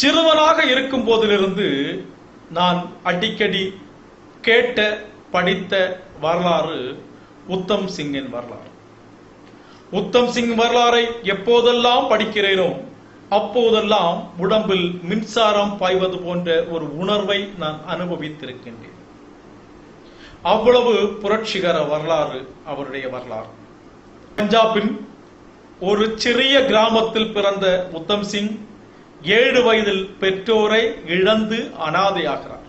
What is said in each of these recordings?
சிறுவனாக இருக்கும் போதிலிருந்து நான் அடிக்கடி கேட்ட படித்த வரலாறு உத்தம் சிங்கின் வரலாறு. உத்தம் சிங் வரலாறை எப்போதெல்லாம் படிக்கிறேனோ அப்போதெல்லாம் உடம்பில் மின்சாரம் பாய்வது போன்ற ஒரு உணர்வை நான் அனுபவித்திருக்கின்றேன். அவ்வளவு புரட்சிகர வரலாறு அவருடைய வரலாறு. பஞ்சாபின் ஒரு சிறிய கிராமத்தில் பிறந்த உத்தம் சிங் ஏழு வயதில் பெற்றோரை இழந்து அனாதையாகிறார்.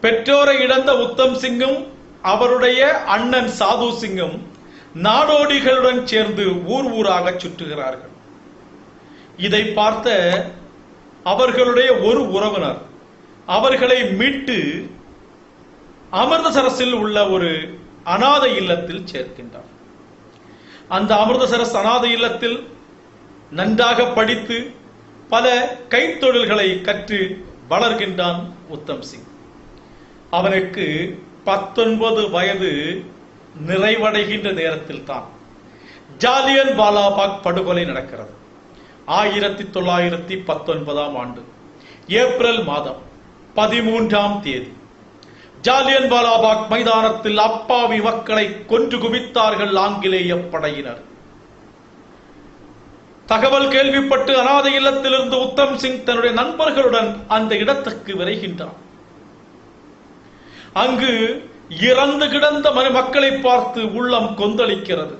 பெற்றோரை இழந்த உத்தம் சிங்கும் அவருடைய அண்ணன் சாது சிங்கும் நாடோடிகளுடன் சேர்ந்து ஊர் ஊராக சுற்றுகிறார்கள். இதை பார்த்த அவர்களுடைய ஒரு உறவினர் அவர்களை மீட்டு அமிர்தசரஸில் உள்ள ஒரு அனாதை இல்லத்தில் சேர்க்கின்றார். அந்த அமிர்தசரஸ் அனாதை இல்லத்தில் நன்றாக படித்து பல கைத்தொழில்களை கற்று வளர்கின்றான் உத்தம் சிங். அவனுக்கு பத்தொன்பது வயது நிறைவடைகின்ற நேரத்தில் தான் ஜாலியன் வாலாபாக் படுகொலை நடக்கிறது. ஆயிரத்தி தொள்ளாயிரத்தி பத்தொன்பதாம் ஆண்டு ஏப்ரல் மாதம் பதிமூன்றாம் தேதி ஜாலியன் வாலாபாக் மைதானத்தில் அப்பாவி மக்களை கொன்று குவித்தார்கள் ஆங்கிலேய படையினர். தகவல் கேள்விப்பட்டு அனாதை இல்லத்திலிருந்து உத்தம் சிங் தன்னுடைய நண்பர்களுடன் அந்த இடத்துக்கு விரைகின்றான். அங்கு இறந்து கிடந்த மன மக்களை பார்த்து உள்ளம் கொந்தளிக்கிறது.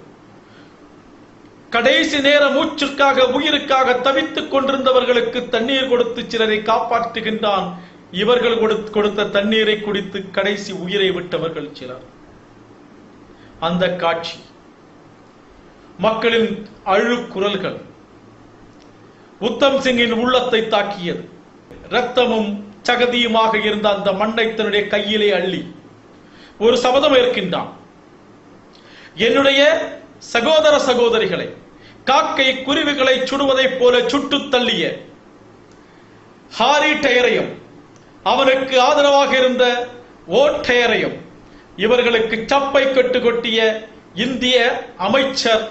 கடைசி நேர மூச்சுக்காக உயிருக்காக தவித்துக் கொண்டிருந்தவர்களுக்கு தண்ணீர் கொடுத்து சிலரை காப்பாற்றுகின்றான். இவர்கள் கொடுத்த தண்ணீரை குடித்து கடைசி உயிரை விட்டவர்கள் சிலர். அந்த காட்சி. மக்களின் அழுக்குரல்கள் உத்தம் சிங்கின் உள்ளத்தை தாக்கியது. ரத்தமும் சகதியுமாக இருந்த அந்த மண்ணை தன்னுடைய கையிலே அள்ளி ஒரு சபதம் ஏற்கின்றான். என்னுடைய சகோதர சகோதரிகளை காக்கை குருவிகளை சுடுவதைப் போல சுட்டு தள்ளிய ஹாரி டயரையும் அவனுக்கு ஆதரவாக இருந்த ஓட்டயரையும் இவர்களுக்கு சப்பை கட்டு கொட்டிய இந்திய அமைச்சர்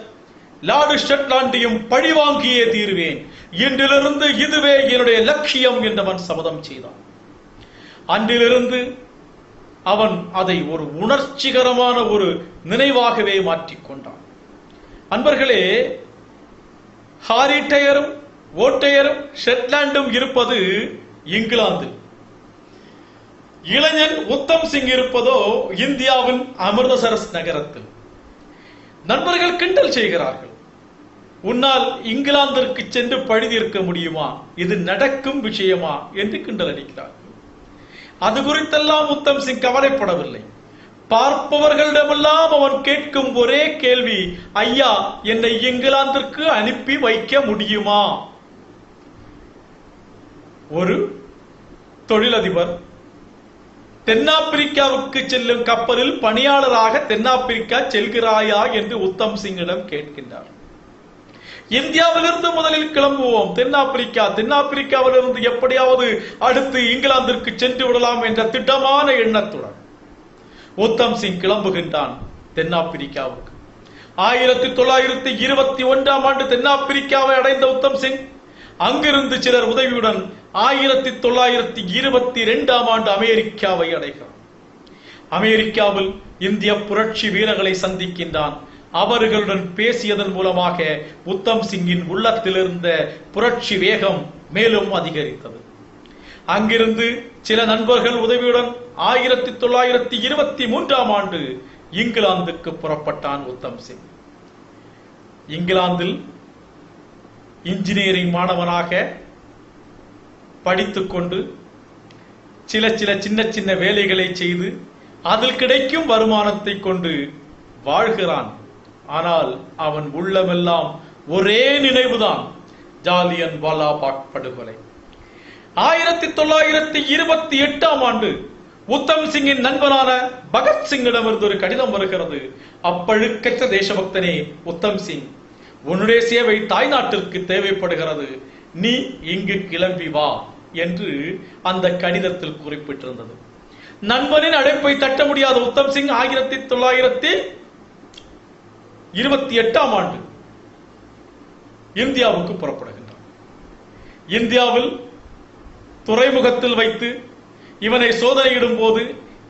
லார்டு ஷெட்லாண்டையும் பழிவாங்கியே தீருவேன். இன்றிலிருந்து இதுவே என்னுடைய லட்சியம் என்றவன் சபதம் செய்தான். அன்றிலிருந்து அவன் அதை ஒரு உணர்ச்சிகரமான ஒரு நினைவாகவே மாற்றிக்கொண்டான் அன்பர்களே ஹாரிட்டயரும் ஓட்டையரும் ஷெட்லாண்டும் இருப்பது இங்கிலாந்து இளைஞன் உத்தம் சிங் இருப்பதோ இந்தியாவின் அமிர்தசரஸ் நகரத்தில். நண்பர்கள் கிண்டல் செய்கிறார்கள். உன்னால் இங்கிலாந்திற்கு சென்று பழுதியிருக்க முடியுமா? இது நடக்கும் விஷயமா? என்று கிண்டல் அடிக்கிறார்கள். அது குறித்தெல்லாம் உத்தம் சிங் கவலைப்படவில்லை. பார்ப்பவர்களிடமெல்லாம் அவன் கேட்கும் ஒரே கேள்வி ஐயா என்னை இங்கிலாந்திற்கு அனுப்பி வைக்க முடியுமா? ஒரு தொழிலதிபர் தென்னாப்பிரிக்காவுக்கு செல்லும் கப்பலில் பணியாளராக தென்னாப்பிரிக்கா செல்கிறாயா என்று உத்தம் சிங்கிடம் கேட்கின்றார். இந்தியாவிலிருந்து முதலில் கிளம்புவோம். தென்னாப்பிரிக்கா தென்னாப்பிரிக்காவிலிருந்து எப்படியாவது அடுத்து இங்கிலாந்திற்கு சென்று விடலாம் என்ற திட்டமான எண்ணத்துடன் உத்தம் சிங் கிளம்புகின்றான் தென்னாப்பிரிக்காவுக்கு. ஆயிரத்தி தொள்ளாயிரத்தி இருபத்தி ஒன்றாம் ஆண்டு தென்னாப்பிரிக்காவை அடைந்த உத்தம் சிங் அங்கிருந்து சிலர் உதவியுடன் ஆயிரத்தி தொள்ளாயிரத்தி இருபத்தி இரண்டாம் ஆண்டு அமெரிக்காவை அடைகிறான் அமெரிக்காவில் இந்திய புரட்சி வீரர்களை சந்திக்கின்றான். அவர்களுடன் பேசியதன் மூலமாக உத்தம் சிங்கின் உள்ளத்தில் இருந்த புரட்சி வேகம் மேலும் அதிகரித்தது. அங்கிருந்து சில நண்பர்கள் உதவியுடன் ஆயிரத்தி தொள்ளாயிரத்தி இருபத்தி மூன்றாம் ஆண்டு இங்கிலாந்துக்கு புறப்பட்டான் உத்தம் சிங். இங்கிலாந்தில் இன்ஜினியரிங் மாணவனாக படித்துக்கொண்டு சில சில சின்ன சின்ன வேலைகளை செய்து அதில் கிடைக்கும் வருமானத்தை கொண்டு வாழ்கிறான். ஆனால் அவன் உள்ளமெல்லாம் ஒரே நினைவுதான். ஜாலியன் வாலாபாக் படுகொலை. ஆயிரத்தி தொள்ளாயிரத்தி இருபத்தி எட்டாம் ஆண்டு உத்தம் சிங்கின் நண்பனான பகத்சிங்கிடமிருந்து ஒரு கடிதம் வருகிறது. அப்பழுக்கற்ற தேசபக்தனே உத்தம் சிங் உன்னுடைய சேவை தாய் நாட்டிற்கு தேவைப்படுகிறது. நீ இங்கு கிளம்பி வா என்று அந்த கடிதத்தில் குறிப்பிட்டிருந்தது. நண்பனின் அழைப்பை தட்ட முடியாத உத்தம் சிங் ஆயிரத்தி தொள்ளாயிரத்தி இருபத்தி எட்டாம் ஆண்டு இந்தியாவுக்கு புறப்படுகின்றான். இந்தியாவில் துறைமுகத்தில் வைத்து இவனை சோதனையிடும் போது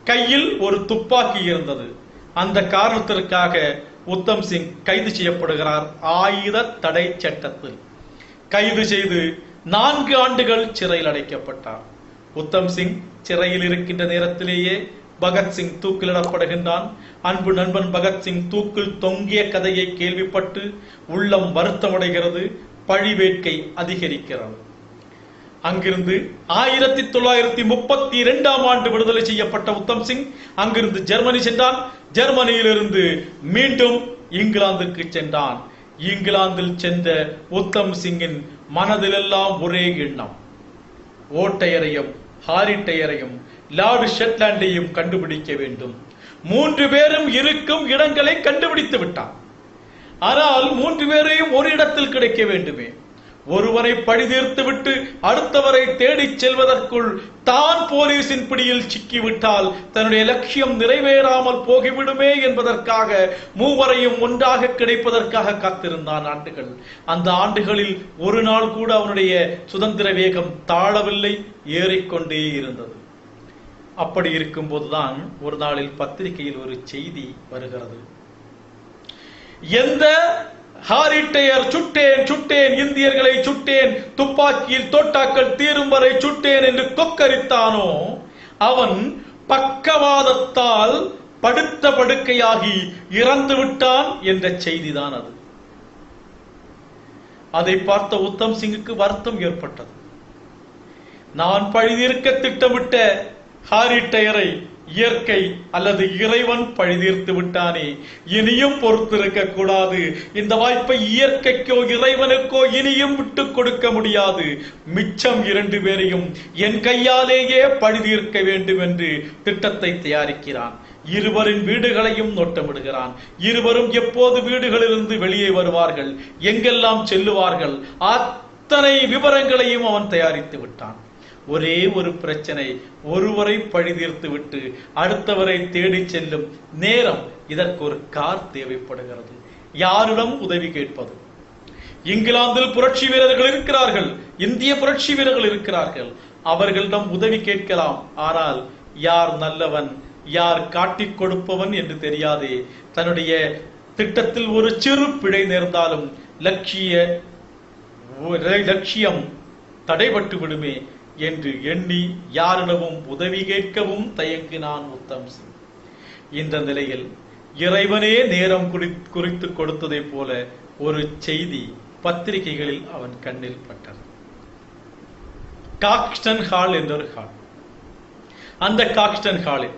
கையில் ஒரு துப்பாக்கி இருந்தது. அந்த காரணத்திற்காக உத்தம் சிங் கைது செய்யப்படுகிறார். ஆயுத தடை சட்டத்தில். கைது செய்து நான்கு ஆண்டுகள் சிறையில் அடைக்கப்பட்டார். உத்தம் சிங் சிறையில் இருக்கின்ற நேரத்திலேயே பகத்சிங் தூக்கிலிடப்படுகின்றான். அன்பு நண்பன் பகத்சிங் தூக்கில் தொங்கிய கதையை கேள்விப்பட்டு உள்ளம் வருத்தமடைகிறது பழி வேட்கை அதிகரிக்கிறது. அங்கிருந்து ஆயிரத்தி தொள்ளாயிரத்தி முப்பத்தி இரண்டாம் ஆண்டு விடுதலை செய்யப்பட்ட உத்தம் சிங் அங்கிருந்து ஜெர்மனி சென்றான். ஜெர்மனியிலிருந்து மீண்டும் இங்கிலாந்துக்கு சென்றான். இங்கிலாந்தில் சென்ற உத்தம் சிங்கின் மனதிலெல்லாம் ஒரே எண்ணம். ஓட்டையரையும் ஹாரிட்டையரையும் லார்டு ஷெட்லாண்டையும் கண்டுபிடிக்க வேண்டும். மூன்று பேரும் இருக்கும் இடங்களை கண்டுபிடித்து விட்டான். ஆனால் மூன்று பேரையும் ஒரு இடத்தில் கிடைக்க வேண்டுமே? ஒருவரை பழிதீர்த்து விட்டு அடுத்தவரை தேடிச் செல்வதற்குள் தான் போலீசின் பிடியில் சிக்கிவிட்டால் தன்னுடைய லட்சியம் நிறைவேறாமல் போகிவிடுமே என்பதற்காக மூவரையும் ஒன்றாக கிடைப்பதற்காக காத்திருந்தான் ஆண்டுகள். அந்த ஆண்டுகளில் ஒரு நாள் கூட அவனுடைய சுதந்திர வேகம் தாழவில்லை ஏறிக்கொண்டே இருந்தது. அப்படி இருக்கும்போதுதான் ஒரு நாளில் பத்திரிகையில் ஒரு செய்தி வருகிறது. எந்த ஹாரிட்டையர் சுட்டேன் சுட்டேன் இந்தியர்களை சுட்டேன் துப்பாக்கியில் தோட்டாக்கள் தீரும் வரை சுட்டேன் என்று கொக்கரித்தானோ? அவன் பக்கவாதத்தால் படுத்த படுக்கையாகி இறந்து விட்டான் என்ற செய்திதான் அது. அதை பார்த்த உத்தம் சிங்குக்கு வருத்தம் ஏற்பட்டது. நான் பழிதீர்க்க திட்டமிட்ட ஹாரிட்டையரை இயற்கை அல்லது இறைவன் பழிதீர்த்து விட்டானே. இனியும் பொறுத்திருக்க கூடாது. இந்த வாய்ப்பை இயற்கைக்கோ இறைவனுக்கோ இனியும் விட்டு கொடுக்க முடியாது. மிச்சம் இரண்டு பேரையும் என் கையாலேயே பழிதீர்க்க வேண்டும் என்று திட்டத்தை தயாரிக்கிறான். இருவரின் வீடுகளையும் நோட்டமிடுகிறான். இருவரும் எப்போது வீடுகளிலிருந்து வெளியே வருவார்கள்? எங்கெல்லாம் செல்லுவார்கள்? அத்தனை விவரங்களையும் அவன் தயாரித்து விட்டான். ஒரே ஒரு பிரச்சனை. ஒருவரை பழிதீர்த்து விட்டு அடுத்தவரை தேடி செல்லும் நேரம் இதற்கு ஒரு கார் தேவைப்படுகிறது. யாரிடம் உதவி கேட்பது? இங்கிலாந்தில் புரட்சி வீரர்கள் இருக்கிறார்கள். இந்திய புரட்சி வீரர்கள் இருக்கிறார்கள். அவர்களிடம் உதவி கேட்கலாம். ஆனால் யார் நல்லவன்? யார் காட்டிக் கொடுப்பவன் என்று தெரியாதே. தன்னுடைய திட்டத்தில் ஒரு சிறு பிழை நேர்ந்தாலும் லட்சிய லட்சியம் தடைபட்டு விடுமே என்று எண்ணி யாரிடமும் உதவி கேட்கவும் தயங்கினான் உத்தம் சிங் இந்த நிலையில் இறைவனே நேரம் குறி குறித்து கொடுத்ததை போல ஒரு செய்தி பத்திரிகைகளில் அவன் கண்ணில் பட்டது. காக்ஸ்டன் ஹால் என்ற ஒரு ஹால். அந்த காக்ஸ்டன் ஹாலில்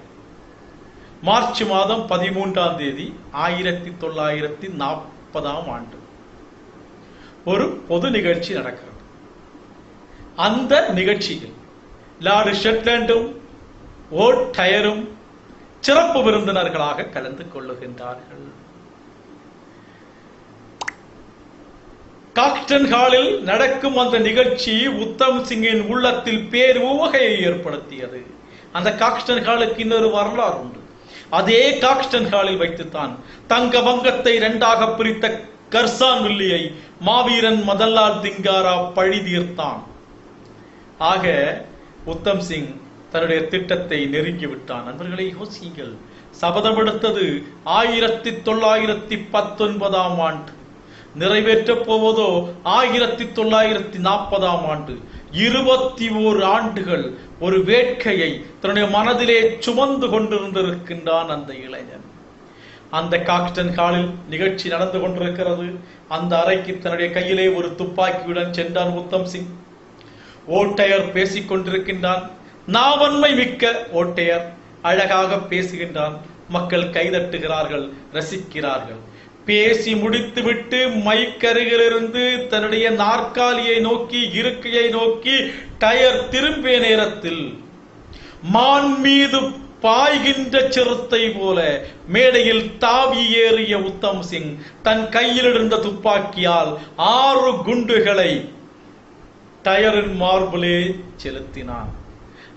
மார்ச் மாதம் பதிமூன்றாம் தேதி ஆயிரத்தி தொள்ளாயிரத்தி நாற்பதாம் ஆண்டு ஒரு பொது நிகழ்ச்சி நடக்கிறது. அந்த நிகழ்ச்சியில் லார்டு ஷெட்லண்டும் ஓட் டயரும் சிறப்பு விருந்தினர்களாக கலந்து கொள்ளுகின்றார்கள். காக்டன் ஹாலில் நடக்கும் அந்த நிகழ்ச்சி உத்தம் சிங்கின் உள்ளத்தில் பேர் உவகையை ஏற்படுத்தியது. அந்த காக்ஸ்டன் ஹாலுக்கு இன்னொரு வரலாறு உண்டு. அதே காக்ஸ்டன் ஹாலில் வைத்துத்தான் தங்க வங்கத்தை இரண்டாக பிரித்த கர்சான் வில்லியை மாவீரன் மதல்லால் திங்காரா பழி தீர்த்தான். ஆக உத்தம் சிங் தன்னுடைய திட்டத்தை நெருங்கிவிட்டான் நண்பர்களை யோசியுங்கள். சபதம் எடுத்தது ஆயிரத்தி தொள்ளாயிரத்தி பத்தொன்பதாம் ஆண்டு. நிறைவேற்றப் போவதோ ஆயிரத்தி தொள்ளாயிரத்தி நாற்பதாம் ஆண்டு. இருபத்தி ஓரு ஆண்டுகள் ஒரு வேட்கையை தன்னுடைய மனதிலே சுமந்து கொண்டிருந்திருக்கின்றான் அந்த இளைஞன். அந்த காக்டன் ஹாலில் நிகழ்ச்சி நடந்து கொண்டிருக்கிறது. அந்த அறைக்கு தன்னுடைய கையிலே ஒரு துப்பாக்கியுடன் சென்றான் உத்தம் சிங். ஓட்டையர் பேசிக் கொண்டிருக்கின்றான் நாவன்மை மிக்க ஓட்டையர் அழகாக பேசுகின்றான். மக்கள் கைதட்டுகிறார்கள் ரசிக்கிறார்கள். பேசி முடித்துவிட்டு மைக்கருகிலிருந்து தன்னுடைய நாற்காலியை நோக்கி இருக்கையை நோக்கி டயர் திரும்பிய நேரத்தில் மான் மீது பாய்கின்ற சிறுத்தை போல மேடையில் தாவி ஏறிய உத்தம் சிங் தன் கையில் இருந்த துப்பாக்கியால் ஆறு குண்டுகளை டயரின் மார்பிலே செலுத்தினான்.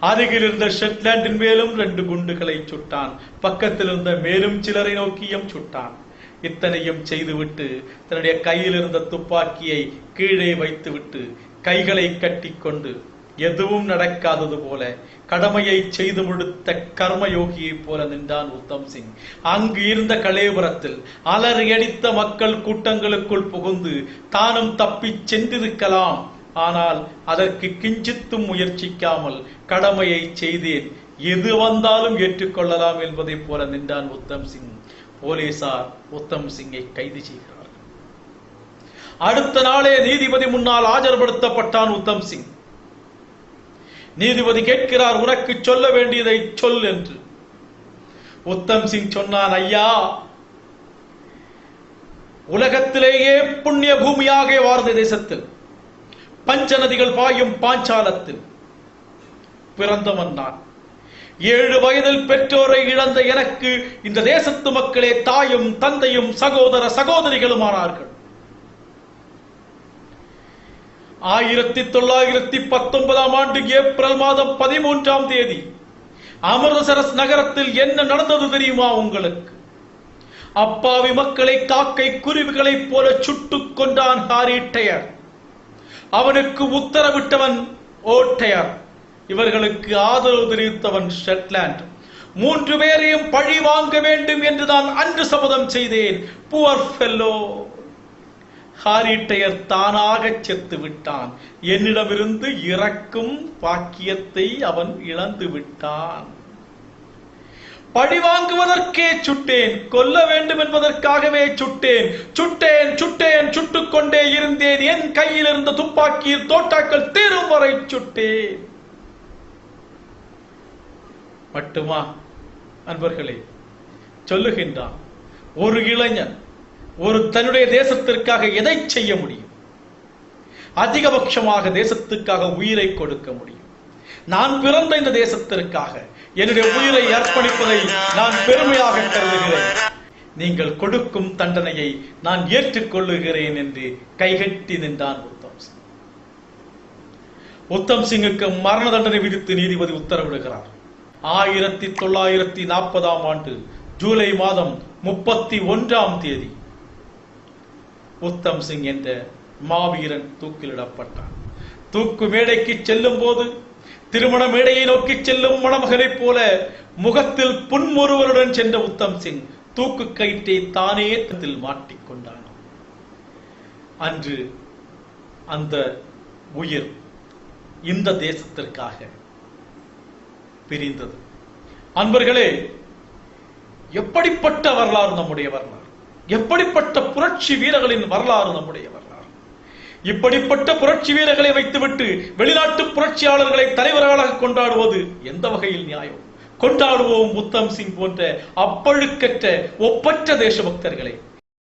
அருகில் இருந்த ஷெட்லாண்டின் மேலும் ரெண்டு குண்டுகளை சுட்டான். பக்கத்தில் இருந்த மேலும் சிலரை நோக்கியும் சுட்டான். இத்தனையும் செய்துவிட்டு தன்னுடைய கையில் இருந்த துப்பாக்கியை கீழே வைத்துவிட்டு கைகளை கட்டிக்கொண்டு எதுவும் நடக்காதது போல கடமையை செய்து முடித்த கர்மயோகியைப் போல நின்றான் உத்தம் சிங். அங்கு இருந்த கலேபுரத்தில் அலறியடித்த மக்கள் கூட்டங்களுக்குள் புகுந்து தானும் தப்பிச் சென்றிருக்கலாம். ஆனால் அதற்கு கிஞ்சித்தும் முயற்சிக்காமல் கடமையை செய்தேன். எது வந்தாலும் ஏற்றுக்கொள்ளலாம் என்பதைப் போல நின்றான் உத்தம் சிங். போலீசார் உத்தம் சிங்கை கைது செய்கிறார் அடுத்த நாளே நீதிபதி முன்னால் ஆஜர்படுத்தப்பட்டான் உத்தம் சிங். நீதிபதி கேட்கிறார் உனக்கு சொல்ல வேண்டியதை சொல் என்று. உத்தம் சிங் சொன்னான் ஐயா உலகத்திலேயே புண்ணிய பூமியாக வாழ்ந்த தேசத்தில் பஞ்ச நதிகள் பாயும் பாஞ்சாலத்தில். பிறந்தவன் நான். ஏழு வயதில் பெற்றோரை இழந்த எனக்கு இந்த தேசத்து மக்களே தாயும் தந்தையும் சகோதர சகோதரிகளுமானார்கள். ஆயிரத்தி தொள்ளாயிரத்தி பத்தொன்பதாம் ஆண்டு ஏப்ரல் மாதம் பதிமூன்றாம் தேதி அமிர்தசரஸ் நகரத்தில் என்ன நடந்தது தெரியுமா உங்களுக்கு? அப்பாவி மக்களை காக்கை குருவிகளைப் போல சுட்டுக் கொண்டான் ஹாரி டயர். அவனுக்கு உத்தரவிட்டவன் ஓட்டையர். இவர்களுக்கு ஆதரவு தெரிவித்தவன் ஷெட்லாண்ட் மூன்று பேரையும் பழி வாங்க வேண்டும் என்று நான் அன்று சபதம் செய்தேன். புவர் ஃபெல்லோ ஹாரிட்டையர் தானாக செத்து விட்டான். என்னிடமிருந்து இறக்கும் பாக்கியத்தை அவன் இழந்து விட்டான். பழி வாங்குவதற்கே சுட்டேன் கொல்ல வேண்டும் என்பதற்காகவே சுட்டேன். சுட்டேன் சுட்டேன் சுட்டுக் கொண்டே இருந்தேன். என் கையில் இருந்த துப்பாக்கியில் தோட்டாக்கள் தீரும் வரை சுட்டேன். மட்டுமா அன்பர்களே சொல்லுகின்றான் ஒரு இளைஞன் ஒரு தன்னுடைய தேசத்திற்காக எதை செய்ய முடியும்? அதிகபட்சமாக தேசத்துக்காக உயிரை கொடுக்க முடியும். நான் பிறந்த இந்த தேசத்திற்காக என்னுடைய உயிரை அர்ப்பணிப்பதை நான் பெருமையாக கருதுகிறேன். நீங்கள் கொடுக்கும் தண்டனையை நான் ஏற்றுக்கொள்ளுகிறேன் என்று கைகட்டி நின்றான் உத்தம் சிங். உத்தம் சிங்குக்கு மரண தண்டனை விதித்து நீதிபதி உத்தரவிடுகிறார். ஆயிரத்தி தொள்ளாயிரத்தி நாற்பதாம் ஆண்டு ஜூலை மாதம் முப்பத்தி ஒன்றாம் தேதி உத்தம் சிங் என்ற மாவீரன் தூக்கிலிடப்பட்டான். தூக்கு மேடைக்கு செல்லும் போது திருமண மேடையை நோக்கி செல்லும் மணமகனைப் போல முகத்தில் புன்முறுவலுடன் சென்ற உத்தம் சிங் தூக்கு கயிற்றை தானே தத்தில் மாட்டிக்கொண்டான் அன்று அந்த உயிர் இந்த தேசத்திற்காக பிரிந்தது. அன்பர்களே எப்படிப்பட்ட வரலாறு நம்முடைய வரலாறு எப்படிப்பட்ட புரட்சி வீரர்களின் வரலாறு நம்முடைய வரலாறு இப்படிப்பட்ட புரட்சி வீரர்களை வைத்துவிட்டு வெளிநாட்டு புரட்சியாளர்களை தலைவர்களாக கொண்டாடுவது எந்த வகையில் நியாயம்? கொண்டாடுவோம் உத்தம் சிங் போன்ற அப்பழுக்கற்ற ஒப்பற்ற தேசபக்தர்களை.